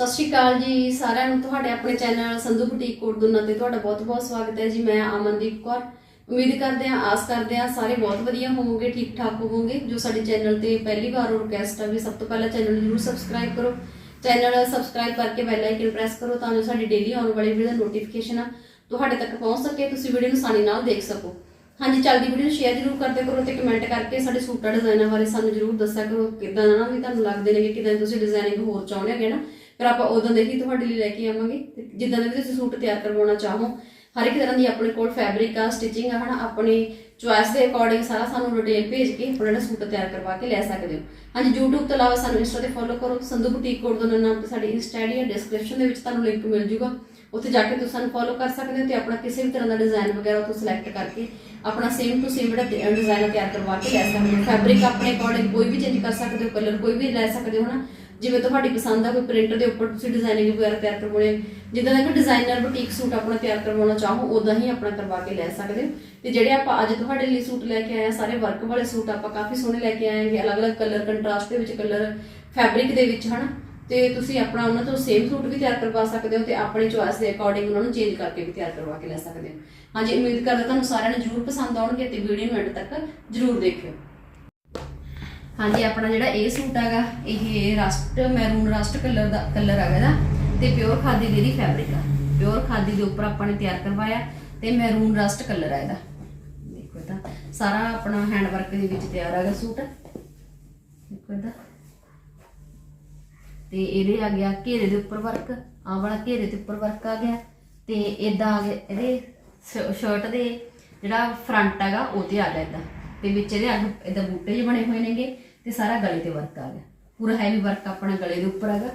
ਸਤਿ ਸ਼੍ਰੀ ਅਕਾਲ ਜੀ ਸਾਰਿਆਂ ਨੂੰ, ਤੁਹਾਡੇ ਆਪਣੇ ਚੈਨਲ ਸੰਧੂ ਬੁਟੀਕ ਕੋਟਦੁਨਾ ਤੇ ਤੁਹਾਡਾ ਬਹੁਤ-ਬਹੁਤ ਸਵਾਗਤ ਹੈ ਜੀ, ਮੈਂ ਅਮਨਦੀਪ ਕੌਰ। ਉਮੀਦ ਕਰਦੇ ਹਾਂ, ਆਸ ਕਰਦੇ ਹਾਂ ਸਾਰੇ ਬਹੁਤ ਵਧੀਆ ਹੋਵੋਗੇ, ਠੀਕ ਠਾਕ ਹੋਵੋਗੇ, ਜੋ ਸਾਡੇ ਚੈਨਲ ਤੇ ਪਹਿਲੀ ਵਾਰ ਰਿਕਵੈਸਟ ਆ, ਵੀ ਸਭ ਤੋਂ ਪਹਿਲਾਂ ਚੈਨਲ ਜਰੂਰ ਸਬਸਕ੍ਰਾਈਬ ਕਰੋ। ਚੈਨਲ ਸਬਸਕ੍ਰਾਈਬ ਕਰਕੇ ਬੈਲ ਆਈਕਨ ਪ੍ਰੈਸ ਕਰੋ ਤਾਂ ਜੋ ਸਾਡੀ ਡੇਲੀ ਆਉਣ ਵਾਲੀ ਵੀਡੀਓ ਦਾ ਨੋਟੀਫਿਕੇਸ਼ਨ ਆ, ਤੁਹਾਡੇ ਤੱਕ ਪਹੁੰਚ ਸਕੇ, ਤੁਸੀਂ ਵੀਡੀਓ ਨੂੰ ਆਸਾਨੀ ਨਾਲ ਦੇਖ ਸਕੋ। ਹਾਂਜੀ, ਚੱਲਦੀ ਵੀਡੀਓ ਨੂੰ ਸ਼ੇਅਰ ਜ਼ਰੂਰ ਕਰਦੇ ਕਰੋ ਤੇ ਕਮੈਂਟ ਕਰਕੇ ਸਾਡੇ ਸੂਟਾਂ, ਡਿਜ਼ਾਈਨਾਂ ਬਾਰੇ ਸਾਨੂੰ ਜ਼ਰੂਰ ਦੱਸਿਆ ਕਰੋ, ਕਿਦਾਂ ਨਾ ਵੀ ਤੁਹਾਨੂੰ ਲੱਗਦੇ ਨੇ ਕਿ ਕਿਦਾਂ ਤੁਸੀਂ ਡਿਜ਼ਾਈਨਿੰਗ ਹੋਰ ਚਾਹੁੰਦੇ ਹੈਗੇ ਨਾ। ਫਿਰ ਆਪਾਂ ਉਦੋਂ ਦੇ ਹੀ ਤੁਹਾਡੇ ਲਈ ਲੈ ਕੇ ਆਵਾਂਗੇ। ਤੇ ਜਿੱਦਾਂ ਦੇ ਵੀ ਤੁਸੀਂ ਸੂਟ ਤਿਆਰ ਕਰਵਾਉਣਾ ਚਾਹੋ, ਹਰ ਇੱਕ ਤਰ੍ਹਾਂ ਦੀ ਆਪਣੇ ਕੋਲ ਫੈਬਰਿਕ ਆ ਸਟਿਚਿੰਗ ਆ, ਹਨਾ, ਆਪਣੀ ਚੁਆਇਸ ਦੇ ਅਕੋਰਡਿੰਗ ਸਾਰਾ ਸਾਨੂੰ ਡਿਟੇਲ ਭੇਜ ਕੇ ਆਪਣਾ ਜਿਹੜਾ ਸੂਟ ਤਿਆਰ ਕਰਵਾ ਕੇ ਲੈ ਸਕਦੇ ਹੋ। ਹਾਂਜੀ, YouTube ਤੋਂ ਇਲਾਵਾ ਸਾਨੂੰ Insta ਤੇ ਫੋਲੋ ਕਰੋ, ਸੰਧੂ ਬੁਟੀਕ ਕੋਡ ਦਾ ਨਾਮ ਤੇ ਸਾਡੀ Insta ਆਈਡੀ ਹੈ ਡਿਸਕ੍ਰਿਪਸ਼ਨ ਦੇ ਵਿੱਚ ਤੁਹਾਨੂੰ ਲਿੰਕ ਮਿਲ ਜੂਗਾ। ਉੱਥੇ ਜਾ ਕੇ ਤੁਸੀਂ ਸਾਨੂੰ ਫੋਲੋ ਕਰ ਸਕਦੇ ਹੋ ਤੇ ਆਪਣਾ ਕਿਸੇ ਵੀ ਤਰ੍ਹਾਂ ਦਾ ਡਿਜ਼ਾਈਨ ਵਗੈਰਾ ਉੱਥੋਂ ਸਿਲੈਕਟ ਕਰਕੇ ਆਪਣਾ ਸੇਮ ਟੂ ਸੇਮ ਜਿਹੜਾ ਡਿਜ਼ਾਈਨ ਤਿਆਰ ਕਰਵਾ ਕੇ ਲੈ ਸਕਦੇ ਹੋ। ਫੈਬਰਿਕ ਆਪਣੇ ਅਕੋਰਡਿੰਗ ਕੋਈ ਵੀ ਚੇਂਜ ਕਰ ਸਕਦੇ ਹੋ ਕਲਰ ਕੋਈ ਵੀ ਲੈ ਸਕਦੇ ਹੋ ਨਾ ਜਿਵੇਂ ਤੁਹਾਡੀ ਪਸੰਦ ਆ ਕੋਈ ਪ੍ਰਿੰਟ ਦੇ ਉੱਪਰ ਤੁਸੀਂ ਡਿਜ਼ਾਈਨਿੰਗ ਵਗੈਰਾ ਤਿਆਰ ਕਰਵਾਉਣੇ ਜਿੱਦਾਂ ਦਾ ਕੋਈ ਡਿਜ਼ਾਈਨਰ ਬੁਟੀਕ ਸੂਟ ਆਪਣਾ ਤਿਆਰ ਕਰਵਾਉਣਾ ਚਾਹੋ ਉਦਾਂ ਹੀ ਆਪਣਾ ਕਰਵਾ ਕੇ ਲੈ ਸਕਦੇ ਹੋ ਤੇ ਜਿਹੜੇ ਆਪਾਂ ਅੱਜ ਤੁਹਾਡੇ ਲਈ ਸੂਟ ਲੈ ਕੇ ਆਏ ਆ, ਸਾਰੇ ਵਰਕ ਵਾਲੇ ਸੂਟ ਆਪਾਂ ਕਾਫੀ ਸੋਹਣੇ ਲੈ ਕੇ ਆਏ ਆਂਗੇ ਅਲੱਗ-ਅਲੱਗ ਕਲਰ ਕੰਟਰਾਸਟ ਦੇ ਵਿੱਚ ਕਲਰ ਫੈਬਰਿਕ ਦੇ ਵਿੱਚ, ਹਨਾ? ਤੇ ਤੁਸੀਂ ਆਪਣਾ ਉਹਨਾਂ ਤੋਂ ਸੇਮ ਸੂਟ ਵੀ ਤਿਆਰ ਕਰਵਾ ਸਕਦੇ ਹੋ ਤੇ ਆਪਣੀ ਚੁਆਇਸ ਦੇ ਅਕੋਰਡਿੰਗ ਉਹਨਾਂ ਨੂੰ ਚੇਂਜ ਕਰਕੇ ਵੀ ਤਿਆਰ ਕਰਵਾ ਕੇ ਲੈ ਸਕਦੇ ਹੋ। ਹਾਂਜੀ, ਉਮੀਦ ਕਰਦਾ ਤੁਹਾਨੂੰ ਸਾਰਿਆਂ ਨੂੰ ਜਰੂਰ ਪਸੰਦ ਆਉਣਗੇ ਤੇ ਵੀਡੀਓ ਨੂੰ ਐਂਡ ਤੱਕ ਜਰੂਰ ਦੇਖਿਓ। ਹਾਂਜੀ, ਆਪਣਾ ਜਿਹੜਾ ਇਹ ਸੂਟ ਹੈਗਾ, ਇਹ ਰਸਟ ਮੈਰੂਨ ਰਸਟ ਕਲਰ ਦਾ ਕਲਰ ਹੈਗਾ ਦਾ ਤੇ ਪਿਓਰ ਖਾਦੀ ਦੀ ਇਹਦੀ ਫੈਬਰਿਕ ਆ। ਪਿਓਰ ਖਾਦੀ ਦੇ ਉੱਪਰ ਆਪਾਂ ਨੇ ਤਿਆਰ ਕਰਵਾਇਆ ਤੇ ਮੈਰੂਨ ਰਸਟ ਕਲਰ ਆ ਇਹਦਾ। ਦੇਖੋ ਇਹਦਾ, ਸਾਰਾ ਆਪਣਾ ਹੈਂਡ ਵਰਕ ਦੇ ਵਿੱਚ ਤਿਆਰ ਹੈਗਾ ਸੂਟ। ਦੇਖੋ ਇਹਦਾ। ਤੇ ਇਹਦੇ ਆ ਗਿਆ ਘੇਰੇ ਦੇ ਉੱਪਰ ਵਰਕ ਆਹ ਵਾਲਾ ਘੇਰੇ ਦੇ ਉੱਪਰ ਵਰਕ ਆ ਗਿਆ। ਤੇ ਇਦਾਂ ਆ ਗਿਆ, ਇਹਦੇ ਸ਼ਰਟ ਦੇ ਜਿਹੜਾ ਫਰੰਟ ਹੈਗਾ, ਉਹ ਤੇ ਆ ਗਿਆ ਇਦਾਂ ਤੇ ਵਿੱਚ ਇਹਦੇ ਅੱਗ ਇਦਾਂ ਬੂਟੇ ਜਿਹੇ ਬਣੇ ਹੋਏ ਨੇਗੇ। ਤੇ ਸਾਰਾ ਗਲੇ ਤੇ ਵਰਕ ਆ ਗਿਆ। ਪੂਰਾ ਹੈਵੀ ਵਰਕ ਆਪਣਾ ਗਲੇ ਦੇ ਉੱਪਰ ਹੈਗਾ।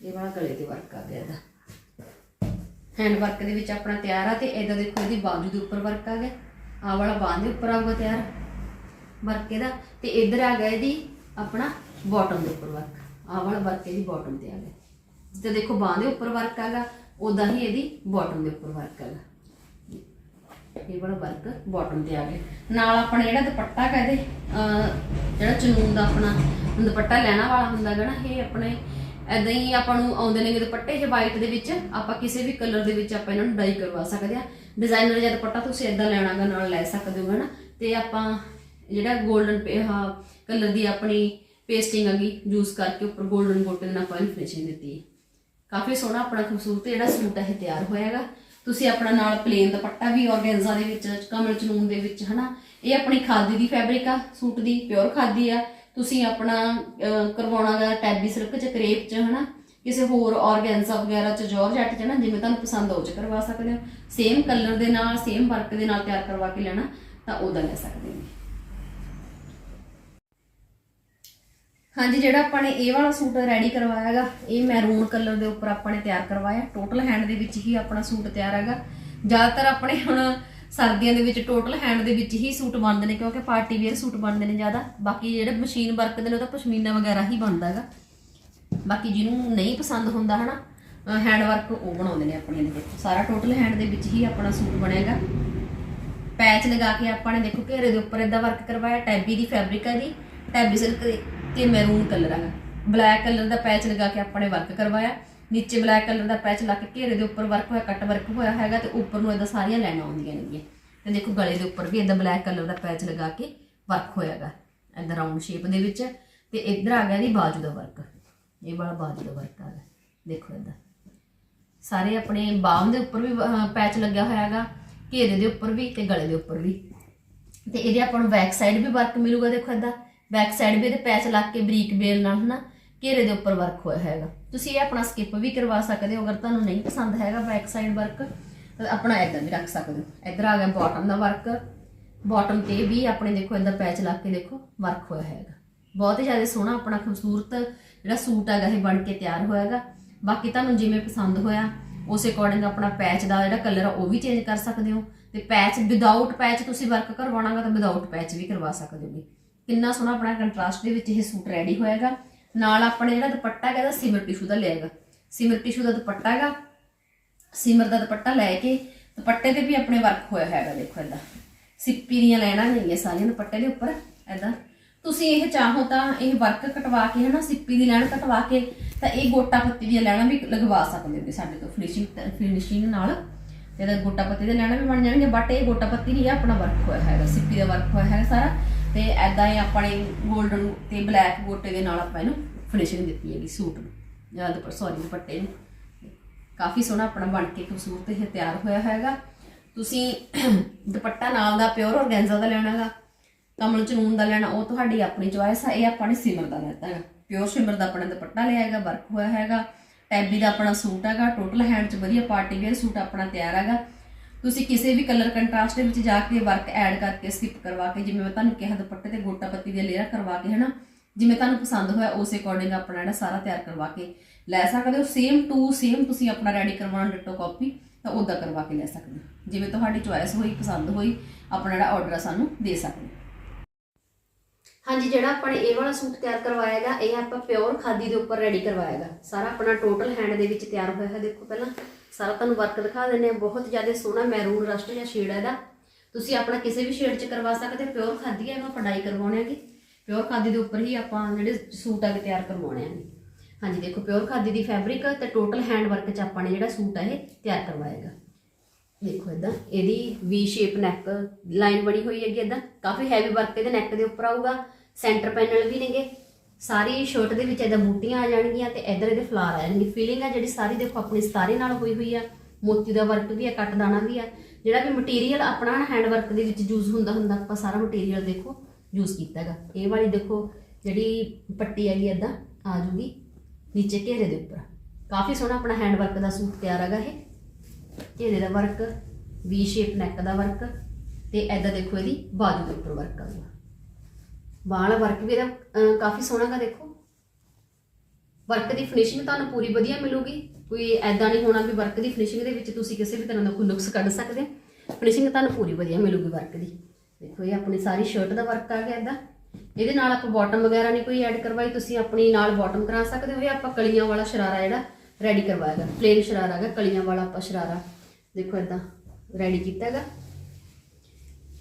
ਇਹ ਵਾਲਾ ਗਲੇ ਤੇ ਵਰਕ ਆ ਗਿਆ ਇਹਦਾ। ਹੈਂਡ ਵਰਕ ਦੇ ਵਿੱਚ ਆਪਣਾ ਤਿਆਰ ਆ ਤੇ ਇਦਾਂ ਦੇਖੋ ਇਹਦੀ ਬਾਜੂ ਦੇ ਉੱਪਰ ਵਰਕ ਆ ਗਿਆ। ਆਹ ਵਾਲਾ ਬਾਂਹ ਦੇ ਉੱਪਰ ਆਊਗਾ ਤਿਆਰ। ਵਰਕ ਇਹਦਾ। ਤੇ ਇੱਧਰ ਆ ਗਿਆ ਇਹਦੀ ਆਪਣਾ ਬਾਟਮ ਦੇ ਉੱਪਰ ਵਰਕ ਆਹ ਵਾਲਾ ਵਰਕ ਇਹਦੀ ਬਾਟਮ ਤੇ ਆ ਗਿਆ। ਜਿੱਦਾਂ ਦੇਖੋ ਬਾਂਹ ਦੇ ਉੱਪਰ ਵਰਕ ਆਗਾ ਉਦਾਂ ਹੀ ਇਹਦੀ ਬਾਟਮ ਦੇ ਉੱਪਰ ਵਰਕ ਆਗਾ ਇਹ ਵਾਲਾ ਵਰਕ ਬਾਟਮ ਤੇ ਆ ਗਿਆ ਨਾਲ ਆਪਣਾ ਜਿਹੜਾ ਦੁਪੱਟਾ ਕਹਦੇ ਜਿਹੜਾ ਚਨੂਨ ਦਾ ਆਪਣਾ ਦੁਪੱਟਾ ਲੈਣਾ ਵਾਲਾ ਹੁੰਦਾ ਹੈਗਾ ਨਾ, ਇਹ ਆਪਣੇ ਐਦਾਂ ਹੀ ਆਪਾਂ ਨੂੰ ਆਉਂਦੇ ਨੇ ਦੁਪੱਟੇ, ਇਹ ਵਾਈਟ ਦੇ ਵਿੱਚ ਆਪਾਂ ਕਿਸੇ ਵੀ ਕਲਰ ਦੇ ਵਿੱਚ ਆਪਾਂ ਇਹਨਾਂ ਨੂੰ ਡਾਈ ਕਰਵਾ ਸਕਦੇ ਆ ਡਿਜ਼ਾਈਨਰ ਜਾਂ ਦੁਪੱਟਾ ਤੁਸੀਂ ਐਦਾਂ ਲੈਣਾਗਾ ਨਾਲ ਲੈ ਸਕਦੇ ਹੋ, ਹਨਾ? ਤੇ ਆਪਾਂ ਜਿਹੜਾ 골ਡਨ ਆਹ ਕਲਰ ਦੀ ਆਪਣੀ ਪੇਸਟਿੰਗ ਹੈਗੀ ਯੂਜ਼ ਕਰਕੇ ਉੱਪਰ 골ਡਨ ਗੋਟੇ ਨਾਲ ਆਪਾਂ ਫਿਨਿਸ਼ਿੰਗ ਦਿੱਤੀ। ਕਾਫੀ ਸੋਹਣਾ ਆਪਣਾ ਖੂਬਸੂਰਤ ਜਿਹੜਾ ਸੂਟ ਹੈ ਇਹ ਤਿਆਰ ਹੋਇਆਗਾ ਤੁਸੀਂ ਆਪਣਾ ਨਾਲ ਪਲੇਨ ਦੁਪੱਟਾ ਵੀ ਆਰਗੈਂਜ਼ਾ ਦੇ ਵਿੱਚ, ਕਮਲ ਚਨੂਨ ਦੇ ਵਿੱਚ, ਹਨਾ? ਇਹ ਆਪਣੀ ਖਾਦੀ ਦੀ ਫੈਬਰਿਕ ਆ, ਸੂਟ ਦੀ ਪਿਓਰ ਖਾਦੀ ਆ। ਤੁਸੀਂ ਆਪਣਾ ਕਰਵਾਉਣਾ ਦਾ ਟੈਬੀ ਸਿਲਕ ਚ ਕਰੇਪ ਚ, ਹਨਾ? ਕਿਸੇ ਹੋਰ ਆਰਗੈਂਜ਼ਾ ਵਗੈਰਾ ਚ ਜਾਰਜੈਟ ਚ ਨਾ, ਜਿਵੇਂ ਤੁਹਾਨੂੰ ਪਸੰਦ ਹੋ ਚ ਕਰਵਾ ਸਕਦੇ ਹੋ। ਸੇਮ ਕਲਰ ਦੇ ਨਾਲ ਸੇਮ ਵਰਕ ਦੇ ਨਾਲ ਤਿਆਰ ਕਰਵਾ ਕੇ ਲੈਣਾ, ਤਾਂ ਉਹਦਾ ਲੈ ਸਕਦੇ ਹੋ। ਹਾਂਜੀ, ਜਿਹੜਾ ਆਪਾਂ ਨੇ ਇਹ ਵਾਲਾ ਸੂਟ ਰੈਡੀ ਕਰਵਾਇਆ ਹੈਗਾ, ਇਹ ਮੈਰੂਨ ਕਲਰ ਦੇ ਉੱਪਰ ਆਪਾਂ ਨੇ ਤਿਆਰ ਕਰਵਾਇਆ। ਟੋਟਲ ਹੈਂਡ ਦੇ ਵਿੱਚ ਹੀ ਆਪਣਾ ਸੂਟ ਤਿਆਰ ਹੈਗਾ। ਜ਼ਿਆਦਾਤਰ ਆਪਣੇ ਹੁਣ ਸਰਦੀਆਂ ਦੇ ਵਿੱਚ ਟੋਟਲ ਹੈਂਡ ਦੇ ਵਿੱਚ ਹੀ ਸੂਟ ਬਣਦੇ ਨੇ, ਕਿਉਂਕਿ ਪਾਰਟੀ ਵੇਅਰ ਸੂਟ ਬਣਦੇ ਨੇ ਜ਼ਿਆਦਾ। ਬਾਕੀ ਜਿਹੜੇ ਮਸ਼ੀਨ ਵਰਕ ਦੇ ਨੇ, ਉਹ ਤਾਂ ਪਸ਼ਮੀਨਾ ਵਗੈਰਾ ਹੀ ਬਣਦਾ ਹੈਗਾ। ਬਾਕੀ ਜਿਹਨੂੰ ਨਹੀਂ ਪਸੰਦ ਹੁੰਦਾ, ਹਨਾ ਹੈਂਡ ਵਰਕ ਉਹ ਬਣਾਉਂਦੇ ਨੇ ਆਪਣੇ ਦੇ ਵਿੱਚ। ਸਾਰਾ ਟੋਟਲ ਹੈਂਡ ਦੇ ਵਿੱਚ ਹੀ ਆਪਣਾ ਸੂਟ ਬਣੇਗਾ ਪੈਚ ਲਗਾ ਕੇ ਆਪਾਂ ਨੇ ਦੇਖੋ ਘੇਰੇ ਦੇ ਉੱਪਰ ਇਦਾਂ ਵਰਕ ਕਰਵਾਇਆ, ਟੈਬੀ ਦੀ ਫੈਬਰਿਕ ਹੈ ਜੀ। ਟੈਬੀ ਸਿਲਕ ਦੀ ਤੇ ਮੈਰੂਨ ਕਲਰ ਹੈਗਾ ਬਲੈਕ ਕਲਰ ਦਾ ਪੈਚ ਲਗਾ ਕੇ ਆਪਾਂ ਨੇ ਵਰਕ ਕਰਵਾਇਆ। ਨੀਚੇ ਬਲੈਕ ਕਲਰ ਦਾ ਪੈਚ ਲਾ ਕੇ ਘੇਰੇ ਦੇ ਉੱਪਰ ਵਰਕ ਹੋਇਆ ਕੱਟ ਵਰਕ ਹੋਇਆ ਹੈਗਾ ਤੇ ਉੱਪਰ ਨੂੰ ਇਦਾਂ ਸਾਰੀਆਂ ਲਾਈਨਾਂ ਆਉਂਦੀਆਂ ਨੇਗੀਆਂ। ਤੇ ਦੇਖੋ ਗਲੇ ਦੇ ਉੱਪਰ ਵੀ ਇਦਾਂ ਬਲੈਕ ਕਲਰ ਦਾ ਪੈਚ ਲਗਾ ਕੇ ਵਰਕ ਹੋਇਆਗਾ ਇਦਾਂ ਰਾਉਂਡ ਸ਼ੇਪ ਦੇ ਵਿੱਚ। ਤੇ ਇੱਧਰ ਆ ਗਿਆ ਇਹਦੀ ਬਾਜੂ ਦਾ ਵਰਕ ਇਹ ਵਾਲਾ ਬਾਜੂ ਦਾ ਵਰਕ ਆ ਗਿਆ। ਦੇਖੋ ਇਦਾਂ ਸਾਰੇ ਆਪਣੇ ਬਾਹਾਂ ਦੇ ਉੱਪਰ ਵੀ ਪੈਚ ਲੱਗਿਆ ਹੋਇਆ ਹੈਗਾ ਘੇਰੇ ਦੇ ਉੱਪਰ ਵੀ ਤੇ ਗਲੇ ਦੇ ਉੱਪਰ ਵੀ। ਤੇ ਇਹਦੇ ਆਪਾਂ ਨੂੰ ਬੈਕ ਸਾਈਡ ਵੀ ਵਰਕ ਮਿਲੂਗਾ, ਦੇਖੋ ਇਦਾਂ ਬੈਕ ਸਾਈਡ ਵੀ ਇਹਦੇ ਪੈਚ ਲੱਗ ਕੇ ਬਰੀਕ ਬੇਲ ਨਾਲ ਹਨਾ, ਘੇਰੇ ਦੇ ਉੱਪਰ ਵਰਕ ਹੋਇਆ ਹੈਗਾ। ਤੁਸੀਂ ਇਹ ਆਪਣਾ ਸਕਿਪ ਵੀ ਕਰਵਾ ਸਕਦੇ ਹੋ, ਅਗਰ ਤੁਹਾਨੂੰ ਨਹੀਂ ਪਸੰਦ ਹੈਗਾ ਬੈਕ ਸਾਈਡ ਵਰਕ ਤਾਂ ਆਪਣਾ ਇਦਾਂ ਵੀ ਰੱਖ ਸਕਦੇ ਹੋ। ਇਧਰ ਆ ਗਿਆ ਬਾਟਮ ਦਾ ਵਰਕ ਬਾਟਮ ਤੇ ਵੀ ਆਪਣੇ ਦੇਖੋ ਇਦਾਂ ਪੈਚ ਲੱਗ ਕੇ ਦੇਖੋ ਵਰਕ ਹੋਇਆ ਹੈਗਾ। ਬਹੁਤ ਹੀ ਜ਼ਿਆਦਾ ਸੋਹਣਾ ਆਪਣਾ ਖੂਬਸੂਰਤ ਜਿਹੜਾ ਸੂਟ ਹੈਗਾ, ਇਹ ਬਣ ਕੇ ਤਿਆਰ ਹੋਇਆ ਹੈਗਾ। ਬਾਕੀ ਤੁਹਾਨੂੰ ਜਿਵੇਂ ਪਸੰਦ ਹੋਇਆ, ਉਸੇ ਅਕੋਰਡਿੰਗ ਆਪਣਾ ਪੈਚ ਦਾ ਜਿਹੜਾ ਕਲਰ ਆ, ਉਹ ਵੀ ਚੇਂਜ ਕਰ ਸਕਦੇ ਹੋ। ਤੇ ਪੈਚ ਵਿਦਆਊਟ ਪੈਚ ਤੁਸੀਂ ਵਰਕ ਕਰਵਾਉਣਾਗਾ ਤਾਂ ਵਿਦਆਊਟ ਪੈਚ ਵੀ ਕਰਵਾ ਸਕਦੇ ਹੋਗੇ ਕਿੰਨਾ ਸੋਹਣਾ ਆਪਣਾ ਕੰਟਰਾਸਟ ਦੇ ਵਿੱਚ ਇਹ ਸੂਟ ਰੈਡੀ ਹੋਏਗਾ ਨਾਲ ਆਪਣੇ ਜਿਹੜਾ ਦੁਪੱਟਾ ਹੈਗਾ, ਇਹਦਾ ਸਿਮਰ ਟਿਸ਼ੂ ਦਾ ਲਿਆਏਗਾ ਸਿਮਰ ਟਿਸ਼ੂ ਦਾ ਦੁਪੱਟਾ ਹੈਗਾ। ਸਿਮਰ ਦਾ ਦੁਪੱਟਾ ਲੈ ਕੇ ਦੁਪੱਟੇ ਤੇ ਵੀ ਆਪਣੇ ਵਰਕ ਹੋਇਆ ਹੈਗਾ ਦੇਖੋ ਏਦਾਂ। ਸਿੱਪੀ ਦੀਆਂ ਲੈਣਾ ਨੇਗੀਆਂ ਸਾਰੀਆਂ ਦੁਪੱਟੇ ਦੇ ਉੱਪਰ, ਏਦਾਂ। ਤੁਸੀਂ ਇਹ ਚਾਹੋ ਤਾਂ ਇਹ ਵਰਕ ਕਟਵਾ ਕੇ, ਹਨਾ, ਸਿੱਪੀ ਦੀ ਲੈਣ ਕਟਵਾ ਕੇ ਤਾਂ ਇਹ ਗੋਟਾ ਪੱਤੀ ਦੀਆਂ ਲੈਣਾ ਵੀ ਲਗਵਾ ਸਕਦੇ ਹੋ ਸਾਡੇ ਤੋਂ ਫਿਨਿਸ਼ਿੰਗ ਫਿਨਿਸ਼ਿੰਗ ਨਾਲ। ਇਹਦਾ ਗੋਟਾ ਪੱਤੀ ਦੇ ਲੈਣਾ ਵੀ ਬਣ ਜਾਣਗੇ ਬਟ ਇਹ ਗੋਟਾ ਪੱਤੀ ਨਹੀਂ ਹੈ ਆਪਣਾ ਵਰਕ ਹੋਇਆ ਹੈਗਾ ਸਿੱਪੀ ਦਾ ਵਰਕ ਹੋਇਆ ਹੈਗਾ ਸਾਰਾ। ਤੇ ਐਦਾਂ ਹੀ ਆਪਾਂ ਨੇ 골ਡਨ ਤੇ ਬਲੈਕ ਗੋਟੇ ਦੇ ਨਾਲ ਆਪਾਂ ਇਹਨੂੰ ਫਿਨਿਸ਼ਿੰਗ ਦਿੱਤੀ ਹੈਗੀ ਸੂਟ ਨੂੰ। ਜਾਂ ਦੁਪੱਟੇ ਸੌਰੀ ਦੁਪੱਟੇ ਨੂੰ। ਕਾਫੀ ਸੋਹਣਾ ਆਪਣਾ ਬਣ ਕੇ ਖੂਬਸੂਰਤ ਇਹ ਤਿਆਰ ਹੋਇਆ ਹੈਗਾ ਤੁਸੀਂ ਦੁਪੱਟਾ ਨਾਲ ਦਾ ਪਿਓਰ ਔਰਗੈਂਜ਼ਾ ਦਾ ਲੈਣਾ ਹੈਗਾ, ਕਮਲ ਚਨੂਨ ਦਾ ਲੈਣਾ, ਉਹ ਤੁਹਾਡੀ ਆਪਣੀ ਚੋਇਸ ਆ, ਇਹ ਆਪਾਂ ਨੇ ਸਿਮਰ ਦਾ ਲੈਤਾ ਹੈਗਾ। ਪਿਓਰ ਸਿਮਰ ਦਾ ਆਪਣਾ ਦੁਪੱਟਾ ਲਿਆ ਹੈਗਾ ਵਰਕ ਹੋਇਆ ਹੈਗਾ। ਟੈਬੀ ਦਾ ਆਪਣਾ ਸੂਟ ਹੈਗਾ ਟੋਟਲ ਹੈਂਡ 'ਚ ਵਧੀਆ ਪਾਰਟੀ ਵੇਅਰ ਸੂਟ ਆਪਣਾ ਤਿਆਰ ਹੈਗਾ। ਤੁਸੀਂ ਕਿਸੇ ਵੀ ਕਲਰ ਕੰਟਰਾਸਟ ਦੇ ਵਿੱਚ ਜਾ ਕੇ ਵਰਕ ਐਡ ਕਰਕੇ ਸਕਿਪ ਕਰਵਾ ਕੇ, ਜਿਵੇਂ ਮੈਂ ਤੁਹਾਨੂੰ ਕਿਹਾ, ਦੁਪੱਟੇ ਤੇ ਗੋਟਾ ਪੱਤੀ ਦੀਆਂ ਲੇਅਰ ਕਰਵਾ ਕੇ, ਹਨਾ? ਜਿਵੇਂ ਤੁਹਾਨੂੰ ਪਸੰਦ ਹੋਇਆ, ਉਸ ਅਕੋਰਡਿੰਗ ਆਪਣਾ ਜਿਹੜਾ ਸਾਰਾ ਤਿਆਰ ਕਰਵਾ ਕੇ ਲੈ ਸਕਦੇ ਹੋ। ਸੇਮ ਟੂ ਸੇਮ ਤੁਸੀਂ ਆਪਣਾ ਰੈਡੀ ਕਰਵਾਉਣਾ ਡਿਟੋ ਕਾਪੀ ਤਾਂ ਉਦਾਂ ਕਰਵਾ ਕੇ ਲੈ ਸਕਦੇ ਹੋ। ਜਿਵੇਂ ਤੁਹਾਡੀ ਚੁਆਇਸ ਹੋਈ, ਪਸੰਦ ਹੋਈ, ਆਪਣਾ ਜਿਹੜਾ ਆਰਡਰ ਸਾਨੂੰ ਦੇ ਸਕਦੇ ਹੋ। ਹਾਂਜੀ, ਜਿਹੜਾ ਆਪਾਂ ਨੇ ਇਹ ਵਾਲਾ ਸੂਟ ਤਿਆਰ ਕਰਵਾਇਆਗਾ ਇਹ ਆਪਾਂ ਪਿਓਰ ਖਾਦੀ ਦੇ ਉੱਪਰ ਰੈਡੀ ਕਰਵਾਇਆਗਾ ਸਾਰਾ ਆਪਣਾ ਟੋਟਲ ਹੈਂਡ ਦੇ ਵਿੱਚ ਤਿਆਰ ਹੋਇਆ ਹੈ ਦੇਖੋ ਪਹਿਲਾਂ। ਸਾਰਾ ਤੁਹਾਨੂੰ ਵਰਕ ਦਿਖਾ ਦਿੰਦੇ ਆ ਬਹੁਤ ਜ਼ਿਆਦਾ ਸੋਹਣਾ ਮੈਰੂਨ ਰਸਟ ਜਾਂ ਸ਼ੇਡ ਹੈ ਇਹਦਾ। ਤੁਸੀਂ ਆਪਣਾ ਕਿਸੇ ਵੀ ਸ਼ੇਡ 'ਚ ਕਰਵਾ ਸਕਦੇ ਹੋ। ਪਿਓਰ ਖਾਦੀ ਹੈ ਇਹਨੂੰ ਪੜਾਈ ਕਰਵਾਉਣੇ ਹੈਗੇ। ਪਿਓਰ ਖਾਦੀ ਦੇ ਉੱਪਰ ਹੀ ਆਪਾਂ ਜਿਹੜੇ ਸੂਟ ਆਗੇ ਤਿਆਰ ਕਰਵਾਉਣੇ ਹੈਗੇ। ਹਾਂਜੀ, ਦੇਖੋ ਪਿਓਰ ਖਾਦੀ ਦੀ ਫੈਬਰਿਕ ਤੇ ਟੋਟਲ ਹੈਂਡ ਵਰਕ 'ਚ ਆਪਾਂ ਨੇ ਜਿਹੜਾ ਸੂਟ ਆ ਇਹ ਤਿਆਰ ਕਰਵਾਏਗਾ। ਦੇਖੋ ਇਦਾਂ ਇਹਦੀ ਵੀ ਸ਼ੇਪ ਨੈਕ ਲਾਈਨ ਬਣੀ ਹੋਈ ਹੈਗੀ ਇਦਾਂ ਕਾਫੀ ਹੈਵੀ ਵਰਕ ਇਹਦੇ ਨੈਕ ਦੇ ਉੱਪਰ ਆਊਗਾ। ਸੈਂਟਰ ਪੈਨਲ ਵੀ ਨੇਗੇ। ਸਾਰੀ ਸ਼ਰਟ ਦੇ ਵਿੱਚ ਇਦਾਂ ਬੂਟੀਆਂ ਆ ਜਾਣਗੀਆਂ ਤੇ ਇਧਰ ਇਹਦੇ ਫਲਾਰ ਆ ਜਾਣਗੇ। ਫੀਲਿੰਗ ਆ ਜਿਹੜੀ ਸਾਰੀ ਦੇਖੋ, ਆਪਣੀ ਸਤਾਰੇ ਨਾਲ ਹੋਈ ਹੋਈ ਆ। ਮੋਤੀ ਦਾ ਵਰਕ ਵੀ ਆ, ਕੱਟ ਦਾਣਾ ਵੀ ਆ। ਜਿਹੜਾ ਵੀ ਮਟੀਰੀਅਲ ਆਪਣਾ ਹੈਂਡ ਵਰਕ ਦੇ ਵਿੱਚ ਯੂਜ਼ ਹੁੰਦਾ ਹੁੰਦਾ, ਆਪਾਂ ਸਾਰਾ ਮਟੀਰੀਅਲ ਦੇਖੋ ਯੂਜ਼ ਕੀਤਾ ਹੈਗਾ। ਇਹ ਵਾਲੀ ਦੇਖੋ, ਜਿਹੜੀ ਪੱਟੀ ਹੈਗੀ ਇਦਾਂ ਆ ਜੂਗੀ ਨੀਚੇ ਘੇਰੇ ਦੇ ਉੱਪਰ। ਕਾਫੀ ਸੋਹਣਾ ਆਪਣਾ ਹੈਂਡ ਵਰਕ ਦਾ ਸੂਟ ਤਿਆਰ ਹੈਗਾ ਇਹ। ਘੇਰੇ ਦਾ ਵਰਕ ਵੀ ਸ਼ੇਪ ਨੈਕ ਦਾ ਵਰਕ ਤੇ ਐਦਾਂ ਦੇਖੋ ਇਹਦੀ ਬਾਜੂ ਦੇ ਉੱਪਰ ਵਰਕ ਆਊਗਾ ਵਾਲਾ ਵਰਕ ਵੀ ਇਹਦਾ ਕਾਫੀ ਸੋਹਣਾ ਗਾ ਦੇਖੋ। ਵਰਕ ਦੀ ਫਿਨਿਸ਼ਿੰਗ ਤੁਹਾਨੂੰ ਪੂਰੀ ਵਧੀਆ ਮਿਲੂਗੀ। ਕੋਈ ਐਦਾਂ ਨਹੀਂ ਹੋਣਾ ਵੀ ਵਰਕ ਦੀ ਫਿਨਿਸ਼ਿੰਗ ਦੇ ਵਿੱਚ ਤੁਸੀਂ ਕਿਸੇ ਵੀ ਤਰ੍ਹਾਂ ਦਾ ਕੋਈ ਨੁਕਸ ਕੱਢ ਸਕਦੇ। ਫਿਨਿਸ਼ਿੰਗ ਤੁਹਾਨੂੰ ਪੂਰੀ ਵਧੀਆ ਮਿਲੂਗੀ ਵਰਕ ਦੀ। ਦੇਖੋ, ਇਹ ਆਪਣੀ ਸਾਰੀ ਸ਼ਰਟ ਦਾ ਵਰਕ ਆ ਗਿਆ ਐਦਾਂ ਇਹਦੇ ਨਾਲ ਆਪਾਂ ਬਾਟਮ ਵਗੈਰਾ ਨਹੀਂ ਕੋਈ ਐਡ ਕਰਵਾਈ, ਤੁਸੀਂ ਆਪਣੀ ਨਾਲ ਬਾਟਮ ਕਰਾ ਸਕਦੇ ਹੋ। ਇਹ ਆਪਾਂ ਕਲੀਆਂ ਵਾਲਾ ਸ਼ਰਾਰਾ ਜਿਹੜਾ ਰੈਡੀ ਕਰਵਾਇਆਗਾ ਪਲੇਨ ਸ਼ਰਾਰਾ ਹੈਗਾ ਕਲੀਆਂ ਵਾਲਾ ਆਪਾਂ ਸ਼ਰਾਰਾ। ਦੇਖੋ ਐਦਾਂ ਰੈਡੀ ਕੀਤਾ ਹੈਗਾ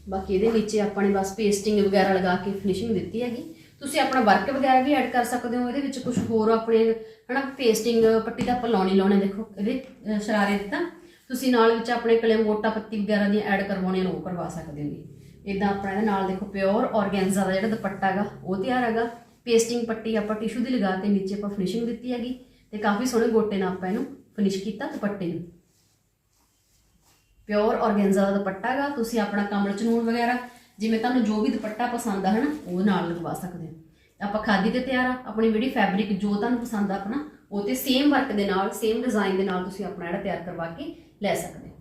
ਬਾਕੀ ਇਹਦੇ ਨੀਚੇ ਆਪਾਂ ਨੇ ਬਸ ਪੇਸਟਿੰਗ ਵਗੈਰਾ ਲਗਾ ਕੇ ਫਿਨਿਸ਼ਿੰਗ ਦਿੱਤੀ ਹੈਗੀ। ਤੁਸੀਂ ਆਪਣਾ ਵਰਕ ਵਗੈਰਾ ਵੀ ਐਡ ਕਰ ਸਕਦੇ ਹੋ, ਇਹਦੇ ਵਿੱਚ ਕੁਝ ਹੋਰ ਆਪਣੇ, ਹਨਾ ਪੇਸਟਿੰਗ ਪੱਟੀ ਦਾ ਆਪਾਂ ਲਾਉਣੀ ਲਾਉਣੇ ਦੇਖੋ, ਇਹਦੇ ਸ਼ਰਾਰੇ ਦਿੱਤਾ ਤੁਸੀਂ ਨਾਲ ਵਿੱਚ ਆਪਣੇ ਕਲੇ ਮੋਟਾ ਪੱਤੀ ਵਗੈਰਾ ਦੀਆਂ ਐਡ ਕਰਵਾਉਣੀਆਂ ਉਹ ਕਰਵਾ ਸਕਦੇ ਹੋਗੇ ਇਦਾਂ ਆਪਣਾ ਇਹਦੇ ਨਾਲ ਦੇਖੋ ਪਿਓਰ ਔਰਗੈਂਜ਼ਾ ਦਾ ਜਿਹੜਾ ਦੁਪੱਟਾ ਹੈਗਾ, ਉਹ ਤਿਆਰ ਹੈਗਾ। ਪੇਸਟਿੰਗ ਪੱਟੀ ਆਪਾਂ ਟਿਸ਼ੂ ਦੀ ਲਗਾ ਕੇ ਨੀਚੇ ਆਪਾਂ ਫਿਨਿਸ਼ਿੰਗ ਦਿੱਤੀ ਹੈਗੀ। ਤੇ ਕਾਫੀ ਸੋਹਣੇ ਗੋਟੇ ਨਾਲ ਆਪਾਂ ਇਹਨੂੰ ਫਿਨਿਸ਼ ਕੀਤਾ ਦੁਪੱਟੇ ਨੂੰ। ਪਿਓਰ ਔਰਗੈਂਜ਼ਾ ਦਾ ਦੁਪੱਟਾ ਹੈਗਾ ਤੁਸੀਂ ਆਪਣਾ ਕਮਲ ਚਨੂਨ ਵਗੈਰਾ, ਜਿਵੇਂ ਤੁਹਾਨੂੰ ਜੋ ਵੀ ਦੁਪੱਟਾ ਪਸੰਦ ਆ ਹਨਾ, ਉਹ ਨਾਲ ਲਗਵਾ ਸਕਦੇ ਹੋ। ਆਪਾਂ ਖਾਦੀ ਤੇ ਤਿਆਰ ਆ, ਆਪਣੀ ਜਿਹੜੀ ਫੈਬਰਿਕ ਜੋ ਤੁਹਾਨੂੰ ਪਸੰਦ ਆ ਆਪਣਾ, ਉਹ ਤੇ ਸੇਮ ਵਰਕ ਦੇ ਨਾਲ ਸੇਮ ਡਿਜ਼ਾਈਨ ਦੇ ਨਾਲ ਤੁਸੀਂ ਆਪਣਾ ਜਿਹੜਾ ਤਿਆਰ ਕਰਵਾ ਕੇ ਲੈ ਸਕਦੇ ਹੋ।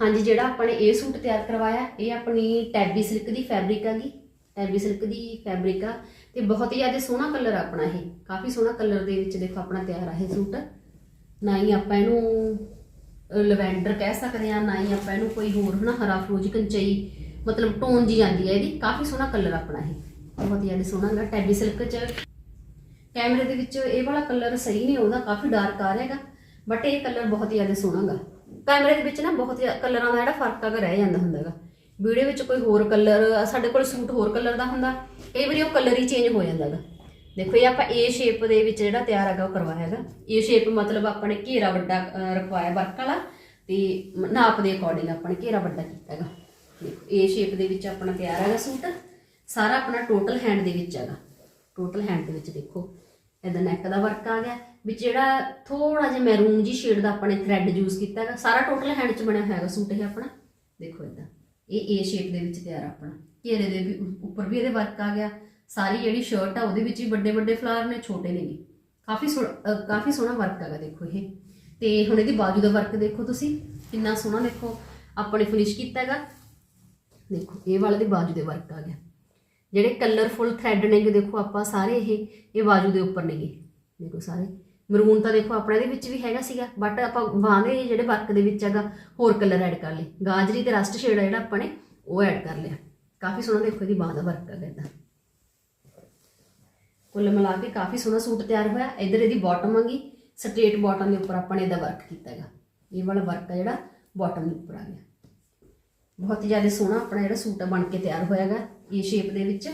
ਹਾਂਜੀ, ਜਿਹੜਾ ਆਪਾਂ ਨੇ ਇਹ ਸੂਟ ਤਿਆਰ ਕਰਵਾਇਆ, ਇਹ ਆਪਣੀ ਟੈਬੀ ਸਿਲਕ ਦੀ ਫੈਬਰਿਕ ਹੈਗੀ ਟੈਬੀ ਸਿਲਕ ਦੀ ਫੈਬਰਿਕ ਆ, ਤੇ ਬਹੁਤ ਹੀ ਜ਼ਿਆਦਾ ਸੋਹਣਾ ਕਲਰ ਆਪਣਾ ਇਹ। ਕਾਫੀ ਸੋਹਣਾ ਕਲਰ ਦੇ ਵਿੱਚ ਦੇਖੋ ਆਪਣਾ ਤਿਆਰ ਆ ਇਹ ਸੂਟ। ਨਾ ਹੀ ਆਪਾਂ ਇਹਨੂੰ ਲਵੈਂਡਰ ਕਹਿ ਸਕਦੇ ਆ ਨਾ ਹੀ ਆਪਾਂ ਇਹਨੂੰ ਕੋਈ ਹੋਰ ਹਨਾ, ਹਰਾ ਫਰੋਜੀ, ਕੰਚਈ, ਮਤਲਬ ਟੋਨ ਜੀ ਆਂਦੀ ਹੈ ਇਹਦੀ, ਕਾਫੀ ਸੋਹਣਾ ਕਲਰ ਆਪਣਾ ਇਹ। ਬਹੁਤ ਹੀ ਜ਼ਿਆਦਾ ਸੋਹਣਾ ਹੈਗਾ ਟੈਬੀ ਸਿਲਕ ਚ ਕੈਮਰੇ ਦੇ ਵਿੱਚ ਇਹ ਵਾਲਾ ਕਲਰ ਸਹੀ ਨਹੀਂ, ਉਹਦਾ ਕਾਫੀ ਡਾਰਕ ਆ ਰਿਹਾ ਹੈਗਾ ਬਟ ਇਹ ਕਲਰ ਬਹੁਤ ਹੀ ਜ਼ਿਆਦਾ ਸੋਹਣਾ ਹੈਗਾ। ਕੈਮਰੇ ਦੇ ਵਿੱਚ ਨਾ ਬਹੁਤ ਕਲਰਾਂ ਦਾ ਜਿਹੜਾ ਫ਼ਰਕ ਹੈਗਾ, ਰਹਿ ਜਾਂਦਾ ਹੁੰਦਾ ਹੈਗਾ। ਵੀਡੀਓ ਵਿੱਚ ਕੋਈ ਹੋਰ ਕਲਰ ਸਾਡੇ ਕੋਲ ਸੂਟ ਹੋਰ ਕਲਰ ਦਾ ਹੁੰਦਾ, ਕਈ ਵਾਰੀ ਉਹ ਕਲਰ ਹੀ ਚੇਂਜ ਹੋ ਜਾਂਦਾ ਹੈਗਾ। ਦੇਖੋ ਇਹ ਆਪਾਂ ਏ ਸ਼ੇਪ ਦੇ ਵਿੱਚ ਜਿਹੜਾ ਤਿਆਰ ਹੈਗਾ, ਉਹ ਕਰਵਾਇਆ ਹੈਗਾ। ਏ ਸ਼ੇਪ ਮਤਲਬ ਆਪਾਂ ਨੇ ਘੇਰਾ ਵੱਡਾ ਰਖਵਾਇਆ ਵਰਕ ਵਾਲਾ ਤੇ ਨਾਪ ਦੇ ਅਕੋਰਡਿੰਗ ਆਪਾਂ ਨੇ ਘੇਰਾ ਵੱਡਾ ਕੀਤਾ ਹੈਗਾ। ਦੇਖੋ ਏ ਸ਼ੇਪ ਦੇ ਵਿੱਚ ਆਪਣਾ ਤਿਆਰ ਹੈਗਾ ਸੂਟ। ਸਾਰਾ ਆਪਣਾ ਟੋਟਲ ਹੈਂਡ ਦੇ ਵਿੱਚ ਹੈਗਾ। ਟੋਟਲ ਹੈਂਡ ਦੇ ਵਿੱਚ ਦੇਖੋ, ਇਹਦਾ ਨੈਕ ਦਾ ਵਰਕ ਆ ਗਿਆ। ਵਿੱਚ ਜਿਹੜਾ ਥੋੜਾ ਜਿਹਾ ਮੈਰੂਨ ਜੀ ਸ਼ੇਡ ਦਾ ਆਪਾਂ ਨੇ ਥ੍ਰੈਡ ਯੂਜ਼ ਕੀਤਾ ਹੈਗਾ, ਸਾਰਾ ਟੋਟਲ ਹੈਂਡ 'ਚ ਬਣਿਆ ਹੋਇਆ ਹੈਗਾ ਸੂਟ ਇਹ ਆਪਣਾ। ਦੇਖੋ ਇਦਾਂ ਇਹ ਏ ਸ਼ੇਪ ਦੇ ਵਿੱਚ ਤਿਆਰ ਆਪਣਾ। ਘੇਰੇ ਦੇ ਵੀ ਉੱਪਰ ਵੀ ਇਹਦੇ ਵਰਕ ਆ ਗਿਆ। ਸਾਰੀ ਜਿਹੜੀ ਸ਼ਰਟ ਆ, ਉਹਦੇ ਵਿੱਚ ਵੀ ਵੱਡੇ ਵੱਡੇ ਫਲਾਵਰ ਨੇ, ਛੋਟੇ ਨੇ ਕਾਫੀ ਸੋਹਣਾ ਕਾਫੀ ਸੋਹਣਾ ਵਰਕ ਹੈਗਾ ਦੇਖੋ ਇਹ। ਤੇ ਹੁਣ ਇਹਦੀ ਬਾਜੂ ਦਾ ਵਰਕ ਦੇਖੋ ਤੁਸੀਂ, ਕਿੰਨਾ ਸੋਹਣਾ ਦੇਖੋ। ਆਪਾਂ ਨੇ ਫਿਨਿਸ਼ ਕੀਤਾ ਹੈਗਾ। ਦੇਖੋ, ਇਹ ਵਾਲੇ ਦੀ ਬਾਜੂ ਦੇ ਵਰਕ ਆ ਗਿਆ ਜਿਹੜੇ ਕਲਰਫੁਲ ਥ੍ਰੈਡ ਨੇਗੇ ਦੇਖੋ ਆਪਾਂ ਸਾਰੇ ਇਹ ਇਹ ਬਾਜੂ ਦੇ ਉੱਪਰ ਨੇਗੇ ਦੇਖੋ ਸਾਰੇ। ਮਰੂਨ ਤਾਂ ਦੇਖੋ ਆਪਣੇ ਦੇ ਵਿੱਚ ਵੀ ਹੈਗਾ ਸੀਗਾ ਬਟ ਆਪਾਂ ਬਾਂਹ ਦੇ ਜਿਹੜੇ ਵਰਕ ਦੇ ਵਿੱਚ ਹੈਗਾ, ਹੋਰ ਕਲਰ ਐਡ ਕਰ ਲਏ। ਗਾਜਰੀ ਤੇ ਰਸਟ ਸ਼ੇਡ ਆ ਜਿਹੜਾ ਆਪਾਂ ਨੇ, ਉਹ ਐਡ ਕਰ ਲਿਆ। ਕਾਫੀ ਸੋਹਣਾ ਦੇਖੋ ਇਹਦੀ ਬਾਂਹ ਦਾ ਵਰਕ ਹੈਗਾ ਇਹਦਾ ਕੁੱਲ ਮਿਲਾ ਕੇ ਕਾਫੀ ਸੋਹਣਾ ਸੂਟ ਤਿਆਰ ਹੋਇਆ। ਇਧਰ ਇਹਦੀ ਬਾਟਮ ਆਗੀ ਸਟ੍ਰੇਟ ਬਾਟਮ ਦੇ ਉੱਪਰ ਆਪਾਂ ਨੇ ਇਹਦਾ ਵਰਕ ਕੀਤਾ ਹੈਗਾ। ਇਹ ਵਾਲਾ ਵਰਕ ਆ ਜਿਹੜਾ ਬਾਟਮ ਦੇ ਉੱਪਰ ਆ ਗਿਆ। ਬਹੁਤ ਹੀ ਜ਼ਿਆਦਾ ਸੋਹਣਾ ਆਪਣਾ ਜਿਹੜਾ ਸੂਟ ਆ ਬਣ ਕੇ ਤਿਆਰ ਹੋਇਆ ਹੋਇਆਗਾ ਇਹ ਸ਼ੇਪ ਦੇ ਵਿੱਚ।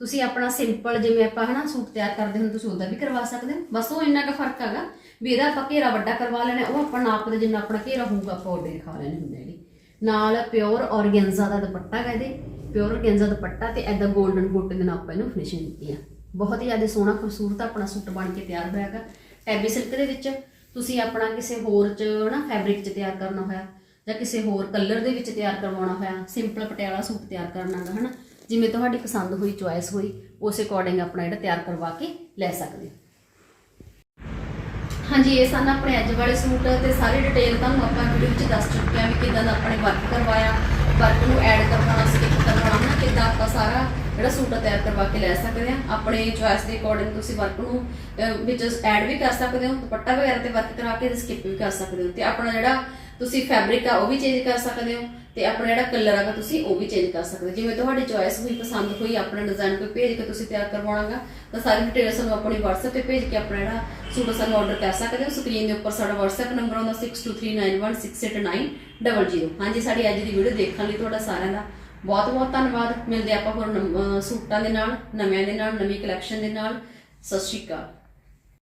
ਤੁਸੀਂ ਆਪਣਾ ਸਿੰਪਲ ਜਿਵੇਂ ਆਪਾਂ ਹਨਾ ਸੂਟ ਤਿਆਰ ਕਰਦੇ ਹੁੰਦੇ, ਤੁਸੀਂ ਉਹਦਾ ਵੀ ਕਰਵਾ ਸਕਦੇ ਹੋ। ਬਸ ਉਹ ਇੰਨਾ ਕੁ ਫ਼ਰਕ ਹੈਗਾ ਵੀ ਇਹਦਾ ਆਪਾਂ ਘੇਰਾ ਵੱਡਾ ਕਰਵਾ ਲੈਣਾ, ਉਹ ਆਪਾਂ ਨਾਪ ਦੇ ਜਿੰਨਾ ਆਪਣਾ ਘੇਰਾ ਹੋਊਗਾ ਆਪਾਂ ਉਹਦੇ ਦਿਖਾ ਲੈਣੇ ਹੁੰਦੇ ਨੇ ਨਾਲ ਪਿਓਰ ਔਰਗੈਂਜ਼ਾ ਦਾ ਦੁਪੱਟਾ ਹੈ ਇਹਦੇ। ਪਿਓਰ ਔਰਗੈਂਜ਼ਾ ਦੁਪੱਟਾ ਤੇ ਐਦਾ 골ਡਨ ਬੂਟੇ ਦੇ ਨਾਲ ਆਪਾਂ ਇਹਨੂੰ ਫਿਨਿਸ਼ਿੰਗ ਦਿੱਤੀ ਆ। ਬਹੁਤ ਹੀ ਜ਼ਿਆਦਾ ਸੋਹਣਾ ਖੂਬਸੂਰਤ ਆਪਣਾ ਸੂਟ ਬਣ ਕੇ ਤਿਆਰ ਹੋਇਆ ਹੋਇਆਗਾ ਟੈਬੀ ਸਿਲਕ ਦੇ ਵਿੱਚ ਤੁਸੀਂ ਆਪਣਾ ਕਿਸੇ ਹੋਰ ਚ ਨਾ ਫੈਬਰਿਕ ਚ ਤਿਆਰ ਕਰਨਾ ਹੋਇਆ, ਜਾਂ ਕਿਸੇ ਹੋਰ ਕਲਰ ਦੇ ਵਿੱਚ ਤਿਆਰ ਕਰਵਾਉਣਾ ਹੋਇਆ ਸਿੰਪਲ ਪਟਿਆਲਾ ਸੂਟ ਤਿਆਰ ਕਰਨਾ ਹੈ ਹਨਾ। ਜਿਵੇਂ ਤੁਹਾਡੀ ਪਸੰਦ ਹੋਈ ਚੁਆਇਸ ਹੋਈ, ਉਸ ਅਕੋਰਡਿੰਗ ਆਪਣਾ ਜਿਹੜਾ ਤਿਆਰ ਕਰਵਾ ਕੇ ਲੈ ਸਕਦੇ ਹੋ। ਹਾਂਜੀ, ਇਹ ਸਨ ਆਪਣੇ ਅੱਜ ਵਾਲੇ ਸੂਟ ਤੇ ਸਾਰੀ ਡਿਟੇਲ ਤੁਹਾਨੂੰ ਆਪਾਂ ਵੀਡੀਓ ਵਿੱਚ ਦੱਸ ਚੁੱਕੇ ਹਾਂ ਵੀ ਕਿਦਾਂ ਦਾ ਆਪਣੇ ਵਰਕ ਕਰਵਾਇਆ ਵਰਕ ਨੂੰ ਐਡ ਕਰਵਾਉਣਾ ਸਟਿਚ ਕਰਵਾਉਣਾ ਹੈ ਕਿਦਾਂ ਆਪਾਂ ਸਾਰਾ ਜਿਹੜਾ ਸੂਟ ਤਿਆਰ ਕਰਵਾ ਕੇ ਲੈ ਸਕਦੇ ਆ ਆਪਣੇ ਚੁਆਇਸ ਦੇ ਅਕੋਰਡਿੰਗ ਤੁਸੀਂ ਵਰਕ ਨੂੰ ਵਿੱਚ ਐਡ ਵੀ ਕਰ ਸਕਦੇ ਹੋ, ਦੁਪੱਟਾ ਵਗੈਰਾ ਤੇ ਵਰਕ ਕਰਾ ਕੇ ਸਕਿਪ ਵੀ ਕਰ ਸਕਦੇ ਹੋ। ਤੇ ਆਪਣਾ ਜਿਹੜਾ ਤੁਸੀਂ ਫੈਬਰਿਕ ਆ, ਉਹ ਵੀ ਚੇਂਜ ਕਰ ਸਕਦੇ ਹੋ। ਤੇ ਆਪਣਾ ਜਿਹੜਾ ਕਲਰ ਹੈਗਾ ਤੁਸੀਂ ਉਹ ਵੀ ਚੇਂਜ ਕਰ ਸਕਦੇ ਹੋ। ਜਿਵੇਂ ਤੁਹਾਡੀ ਚੁਆਇਸ ਹੋਈ, ਪਸੰਦ ਹੋਈ, ਆਪਣਾ ਡਿਜ਼ਾਈਨ ਕੋਈ ਭੇਜ ਕੇ ਤੁਸੀਂ ਤਿਆਰ ਕਰਵਾਉਣਾਗਾ, ਤਾਂ ਸਾਰੀ ਡਿਟੇਲ ਸਾਨੂੰ ਆਪਣੀ WhatsApp ਤੇ ਭੇਜ ਕੇ ਆਪਣਾ ਜਿਹੜਾ ਸੂਟ ਸਾਨੂੰ ਆਰਡਰ ਕਰ ਸਕਦੇ ਹੋ। ਸਕਰੀਨ ਦੇ ਉੱਪਰ ਸਾਡਾ WhatsApp ਨੰਬਰ ਆਉਂਦਾ 6239168900 ਹਾਂਜੀ, ਸਾਡੀ ਅੱਜ ਦੀ ਵੀਡੀਓ ਦੇਖਣ ਲਈ ਤੁਹਾਡਾ ਸਾਰਿਆਂ ਦਾ ਬਹੁਤ ਬਹੁਤ ਧੰਨਵਾਦ। ਮਿਲਦੇ ਆਪਾਂ ਹੋਰ ਨਮ- ਸੂਟਾਂ ਦੇ ਨਾਲ, ਨਵਿਆਂ ਦੇ ਨਾਲ, ਨਵੀਂ ਕਲੈਕਸ਼ਨ ਦੇ ਨਾਲ। ਸਤਿ ਸ਼੍ਰੀ ਅਕਾਲ।